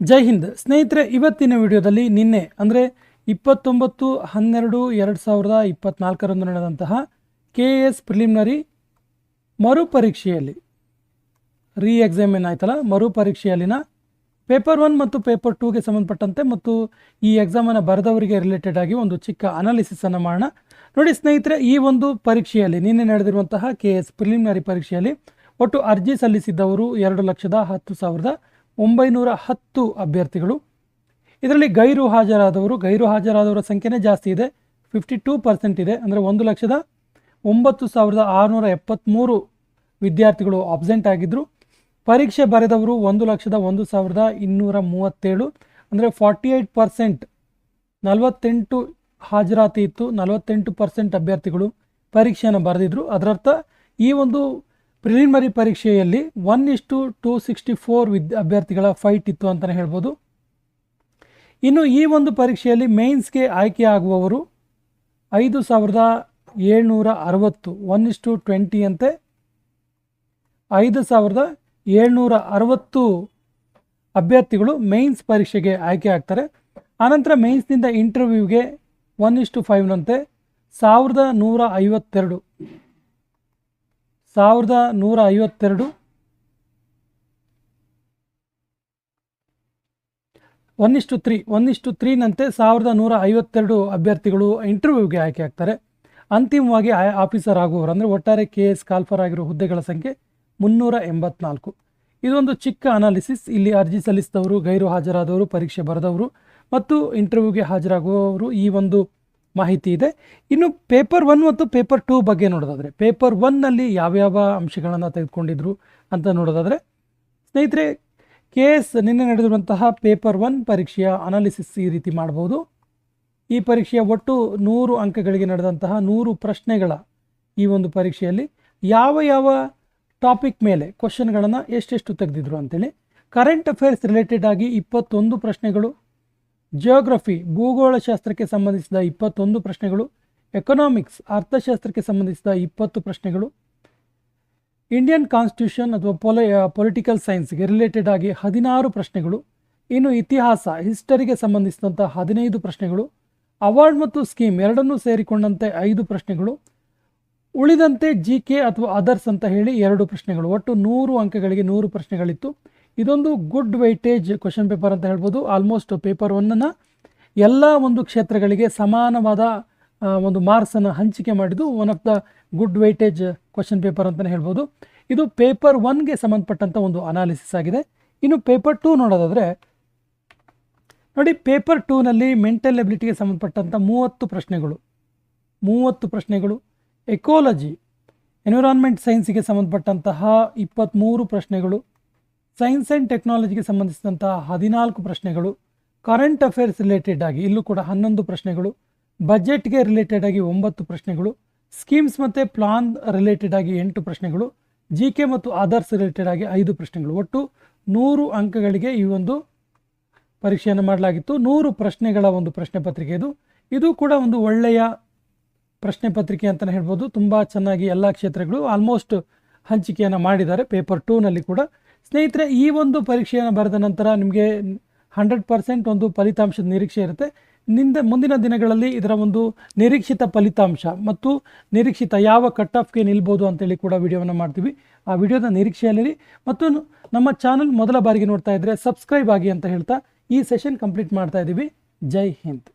ಜೈ ಹಿಂದ್. ಸ್ನೇಹಿತರೆ, ಇವತ್ತಿನ ವಿಡಿಯೋದಲ್ಲಿ ನಿನ್ನೆ, ಅಂದರೆ ಇಪ್ಪತ್ತೊಂಬತ್ತು, ಹನ್ನೆರಡು, ಎರಡು ಸಾವಿರದ ಇಪ್ಪತ್ನಾಲ್ಕರಂದು ನಡೆದಂತಹ ಕೆ ಎಸ್ ಪ್ರಿಲಿಮಿನರಿ ಮರುಪರೀಕ್ಷೆಯಲ್ಲಿ ರೀ ಎಕ್ಸಾಮ್ ಏನಾಯ್ತಲ್ಲ ಮರುಪರೀಕ್ಷೆಯಲ್ಲಿನ ಪೇಪರ್ ಒನ್ ಮತ್ತು ಪೇಪರ್ ಟೂಗೆ ಸಂಬಂಧಪಟ್ಟಂತೆ ಮತ್ತು ಈ ಎಕ್ಸಾಮನ್ನು ಬರೆದವರಿಗೆ ರಿಲೇಟೆಡ್ ಆಗಿ ಒಂದು ಚಿಕ್ಕ ಅನಾಲಿಸಿಸನ್ನು ಮಾಡೋಣ. ನೋಡಿ ಸ್ನೇಹಿತರೆ, ಈ ಒಂದು ಪರೀಕ್ಷೆಯಲ್ಲಿ, ನಿನ್ನೆ ನಡೆದಿರುವಂತಹ ಕೆ ಎಸ್ ಪ್ರಿಲಿಮಿನರಿ ಪರೀಕ್ಷೆಯಲ್ಲಿ ಒಟ್ಟು ಅರ್ಜಿ ಸಲ್ಲಿಸಿದ್ದವರು ಎರಡು ಲಕ್ಷದ ಹತ್ತು ಸಾವಿರದ ಒಂಬೈನೂರ ಹತ್ತು ಅಭ್ಯರ್ಥಿಗಳು. ಇದರಲ್ಲಿ ಗೈರು ಹಾಜರಾದವರು, ಗೈರು ಹಾಜರಾದವರ ಸಂಖ್ಯೆನೇ ಜಾಸ್ತಿ ಇದೆ. ಫಿಫ್ಟಿ ಟೂ ಪರ್ಸೆಂಟ್ ಇದೆ. ಅಂದರೆ ಒಂದು ಲಕ್ಷದ ಒಂಬತ್ತು ಸಾವಿರದ ಆರುನೂರ ಎಪ್ಪತ್ತ್ಮೂರು ವಿದ್ಯಾರ್ಥಿಗಳು ಅಬ್ಸೆಂಟ್ ಆಗಿದ್ದರು ಪರೀಕ್ಷೆ ಬರೆದವರು ಒಂದು ಲಕ್ಷದ ಒಂದು ಸಾವಿರದ ಇನ್ನೂರ ಮೂವತ್ತೇಳು. ಅಂದರೆ ಫಾರ್ಟಿ ಏಯ್ಟ್ ಪರ್ಸೆಂಟ್ ನಲವತ್ತೆಂಟು ಹಾಜರಾತಿ ಇತ್ತು. ನಲವತ್ತೆಂಟು ಪರ್ಸೆಂಟ್ ಅಭ್ಯರ್ಥಿಗಳು ಪರೀಕ್ಷೆಯನ್ನು ಬರೆದಿದ್ರು. ಅದರರ್ಥ ಈ ಒಂದು ಪ್ರಿಲಿಮಿನರಿ ಪರೀಕ್ಷೆಯಲ್ಲಿ ಒನ್ ಇಷ್ಟು ಟು ಸಿಕ್ಸ್ಟಿ ಫೋರ್ ವಿದ್ ಅಭ್ಯರ್ಥಿಗಳ ಫೈಟ್ ಇತ್ತು ಅಂತಲೇ ಹೇಳ್ಬೋದು. ಇನ್ನು ಈ ಒಂದು ಪರೀಕ್ಷೆಯಲ್ಲಿ ಮೇನ್ಸ್ಗೆ ಆಯ್ಕೆ ಆಗುವವರು ಐದು ಸಾವಿರದ ಏಳ್ನೂರ ಅರವತ್ತು ಒನ್ ಇಷ್ಟು ಟ್ವೆಂಟಿ ಅಂತೆ. ಐದು ಸಾವಿರದ ಏಳ್ನೂರ ಅರವತ್ತು ಅಭ್ಯರ್ಥಿಗಳು ಮೇನ್ಸ್ ಪರೀಕ್ಷೆಗೆ ಆಯ್ಕೆ ಆಗ್ತಾರೆ. ಆನಂತರ ಮೇನ್ಸ್ನಿಂದ ಇಂಟರ್ವ್ಯೂಗೆ ಒನ್ ಇಷ್ಟು ಫೈವ್ನಂತೆ ಸಾವಿರದ ನೂರ ಐವತ್ತೆರಡು ಸಾವಿರದ ನೂರ ಐವತ್ತೆರಡು. ಒಂದಿಷ್ಟು ತ್ರೀ ಒನ್ ಇಷ್ಟು ತ್ರೀನಂತೆ ಸಾವಿರದ ನೂರ ಐವತ್ತೆರಡು ಅಭ್ಯರ್ಥಿಗಳು ಇಂಟರ್ವ್ಯೂಗೆ ಆಯ್ಕೆ ಆಗ್ತಾರೆ. ಅಂತಿಮವಾಗಿ ಆಫೀಸರ್ ಆಗುವವರು ಅಂದರೆ ಒಟ್ಟಾರೆ ಕೆ ಎಸ್ ಕಾಲ್ಫರ್ ಆಗಿರೋ ಹುದ್ದೆಗಳ ಸಂಖ್ಯೆ ಮುನ್ನೂರ ಎಂಬತ್ನಾಲ್ಕು. ಇದೊಂದು ಚಿಕ್ಕ ಅನಾಲಿಸಿಸ್. ಇಲ್ಲಿ ಅರ್ಜಿ ಸಲ್ಲಿಸಿದವರು, ಗೈರು ಹಾಜರಾದವರು, ಪರೀಕ್ಷೆ ಬರೆದವರು ಮತ್ತು ಇಂಟರ್ವ್ಯೂಗೆ ಹಾಜರಾಗುವವರು ಈ ಒಂದು ಮಾಹಿತಿ ಇದೆ. ಇನ್ನು ಪೇಪರ್ ಒನ್ ಮತ್ತು ಪೇಪರ್ ಟೂ ಬಗ್ಗೆ ನೋಡೋದಾದರೆ, ಪೇಪರ್ ಒನ್ನಲ್ಲಿ ಯಾವ್ಯಾವ ಅಂಶಗಳನ್ನು ತೆಗೆದುಕೊಂಡಿದ್ರು ಅಂತ ನೋಡೋದಾದರೆ, ಸ್ನೇಹಿತರೆ ಕೆ ಎಸ್ ನಿನ್ನೆ ನಡೆದಿರುವಂತಹ ಪೇಪರ್ ಒನ್ ಪರೀಕ್ಷೆಯ ಅನಾಲಿಸಿಸ್ ಈ ರೀತಿ ಮಾಡ್ಬೋದು. ಈ ಪರೀಕ್ಷೆಯ ಒಟ್ಟು ನೂರು ಅಂಕಗಳಿಗೆ ನಡೆದಂತಹ ನೂರು ಪ್ರಶ್ನೆಗಳ ಈ ಒಂದು ಪರೀಕ್ಷೆಯಲ್ಲಿ ಯಾವ ಯಾವ ಟಾಪಿಕ್ ಮೇಲೆ ಕ್ವಶನ್ಗಳನ್ನು ಎಷ್ಟೆಷ್ಟು ತೆಗೆದಿದ್ರು ಅಂತೇಳಿ, ಕರೆಂಟ್ ಅಫೇರ್ಸ್ ರಿಲೇಟೆಡ್ ಆಗಿ ಇಪ್ಪತ್ತೊಂದು ಪ್ರಶ್ನೆಗಳು ಜಿಯೋಗ್ರಫಿ ಭೂಗೋಳಶಾಸ್ತ್ರಕ್ಕೆ ಸಂಬಂಧಿಸಿದ ಇಪ್ಪತ್ತೊಂದು ಪ್ರಶ್ನೆಗಳು. ಎಕನಾಮಿಕ್ಸ್ ಅರ್ಥಶಾಸ್ತ್ರಕ್ಕೆ ಸಂಬಂಧಿಸಿದ ಇಪ್ಪತ್ತು ಪ್ರಶ್ನೆಗಳು. ಇಂಡಿಯನ್ ಕಾನ್ಸ್ಟಿಟ್ಯೂಷನ್ ಅಥವಾ ಪೊಲ ಪೊಲಿಟಿಕಲ್ ಸೈನ್ಸ್ಗೆ ರಿಲೇಟೆಡ್ ಆಗಿ ಹದಿನಾರು ಪ್ರಶ್ನೆಗಳು. ಇನ್ನು ಇತಿಹಾಸ ಹಿಸ್ಟರಿಗೆ ಸಂಬಂಧಿಸಿದಂಥ ಹದಿನೈದು ಪ್ರಶ್ನೆಗಳು. ಅವಾರ್ಡ್ ಮತ್ತು ಸ್ಕೀಮ್ ಎರಡನ್ನೂ ಸೇರಿಕೊಂಡಂತೆ ಐದು ಪ್ರಶ್ನೆಗಳು. ಉಳಿದಂತೆ ಜಿ ಕೆ ಅಥವಾ ಅದರ್ಸ್ ಅಂತ ಹೇಳಿ ಎರಡು ಪ್ರಶ್ನೆಗಳು. ಒಟ್ಟು ನೂರು ಅಂಕಗಳಿಗೆ ನೂರು ಪ್ರಶ್ನೆಗಳಿತ್ತು. ಇದೊಂದು ಗುಡ್ ವೈಟೇಜ್ ಕ್ವಶನ್ ಪೇಪರ್ ಅಂತ ಹೇಳ್ಬೋದು. ಆಲ್ಮೋಸ್ಟ್ ಪೇಪರ್ ಒನ್ನನ್ನು ಎಲ್ಲ ಒಂದು ಕ್ಷೇತ್ರಗಳಿಗೆ ಸಮಾನವಾದ ಒಂದು ಮಾರ್ಕ್ಸನ್ನು ಹಂಚಿಕೆ ಮಾಡಿದ್ದು one of the good weightage question paper ಅಂತಲೇ ಹೇಳ್ಬೋದು. ಇದು ಪೇಪರ್ ಒನ್ಗೆ ಸಂಬಂಧಪಟ್ಟಂಥ ಒಂದು ಅನಾಲಿಸಿಸ್ ಆಗಿದೆ. ಇನ್ನು ಪೇಪರ್ ಟೂ ನೋಡೋದಾದರೆ, ನೋಡಿ ಪೇಪರ್ ಟೂನಲ್ಲಿ ಮೆಂಟಲ್ ಎಬಿಲಿಟಿಗೆ ಸಂಬಂಧಪಟ್ಟಂಥ ಮೂವತ್ತು ಪ್ರಶ್ನೆಗಳು. ಮೂವತ್ತು ಪ್ರಶ್ನೆಗಳು. ಎಕೋಲಜಿ ಎನ್ವಿರಾನ್ಮೆಂಟ್ ಸೈನ್ಸಿಗೆ ಸಂಬಂಧಪಟ್ಟಂತಹ ಇಪ್ಪತ್ತ್ಮೂರು ಪ್ರಶ್ನೆಗಳು. ಸೈನ್ಸ್ ಆ್ಯಂಡ್ ಟೆಕ್ನಾಲಜಿಗೆ ಸಂಬಂಧಿಸಿದಂತಹ ಹದಿನಾಲ್ಕು ಪ್ರಶ್ನೆಗಳು ಕರೆಂಟ್ ಅಫೇರ್ಸ್ ರಿಲೇಟೆಡ್ ಆಗಿ ಇಲ್ಲೂ ಕೂಡ ಹನ್ನೊಂದು ಪ್ರಶ್ನೆಗಳು ಬಜೆಟ್ಗೆ ರಿಲೇಟೆಡ್ ಆಗಿ ಒಂಬತ್ತು ಪ್ರಶ್ನೆಗಳು ಸ್ಕೀಮ್ಸ್ ಮತ್ತು ಪ್ಲಾನ್ ರಿಲೇಟೆಡ್ ಆಗಿ ಎಂಟು ಪ್ರಶ್ನೆಗಳು ಜಿ ಕೆ ಮತ್ತು ಅದರ್ಸ್ ರಿಲೇಟೆಡ್ ಆಗಿ ಐದು ಪ್ರಶ್ನೆಗಳು. ಒಟ್ಟು ನೂರು ಅಂಕಗಳಿಗೆ ಈ ಒಂದು ಪರೀಕ್ಷೆಯನ್ನು ಮಾಡಲಾಗಿತ್ತು. ನೂರು ಪ್ರಶ್ನೆಗಳ ಒಂದು ಪ್ರಶ್ನೆ ಪತ್ರಿಕೆ ಇದು. ಇದು ಕೂಡ ಒಂದು ಒಳ್ಳೆಯ ಪ್ರಶ್ನೆ ಪತ್ರಿಕೆ ಅಂತಲೇ ಹೇಳ್ಬೋದು. ತುಂಬ ಚೆನ್ನಾಗಿ ಎಲ್ಲ ಕ್ಷೇತ್ರಗಳು ಆಲ್ಮೋಸ್ಟ್ ಹಂಚಿಕೆಯನ್ನು ಮಾಡಿದ್ದಾರೆ. ಪೇಪರ್ ಟೂನಲ್ಲಿ ಕೂಡ ಸ್ನೇಹಿತರೆ, ಈ ಒಂದು ಪರೀಕ್ಷೆಯನ್ನು ಬರೆದ ನಂತರ ನಿಮಗೆ ಹಂಡ್ರೆಡ್ ಪರ್ಸೆಂಟ್ ಒಂದು ಫಲಿತಾಂಶದ ನಿರೀಕ್ಷೆ ಇರುತ್ತೆ. ನಿಂದ ಮುಂದಿನ ದಿನಗಳಲ್ಲಿ ಇದರ ಒಂದು ನಿರೀಕ್ಷಿತ ಫಲಿತಾಂಶ ಮತ್ತು ನಿರೀಕ್ಷಿತ ಯಾವ ಕಟ್ ಆಫ್ಗೆ ನಿಲ್ಬೋದು ಅಂತೇಳಿ ಕೂಡ ವಿಡಿಯೋವನ್ನು ಮಾಡ್ತೀವಿ. ಆ ವಿಡಿಯೋದ ನಿರೀಕ್ಷೆಯಲ್ಲಿ ಮತ್ತು ನಮ್ಮ ಚಾನಲ್ ಮೊದಲ ಬಾರಿಗೆ ನೋಡ್ತಾ ಇದ್ದರೆ ಸಬ್ಸ್ಕ್ರೈಬ್ ಆಗಿ ಅಂತ ಹೇಳ್ತಾ ಈ ಸೆಷನ್ ಕಂಪ್ಲೀಟ್ ಮಾಡ್ತಾ ಇದ್ದೀವಿ. ಜೈ ಹಿಂದ್.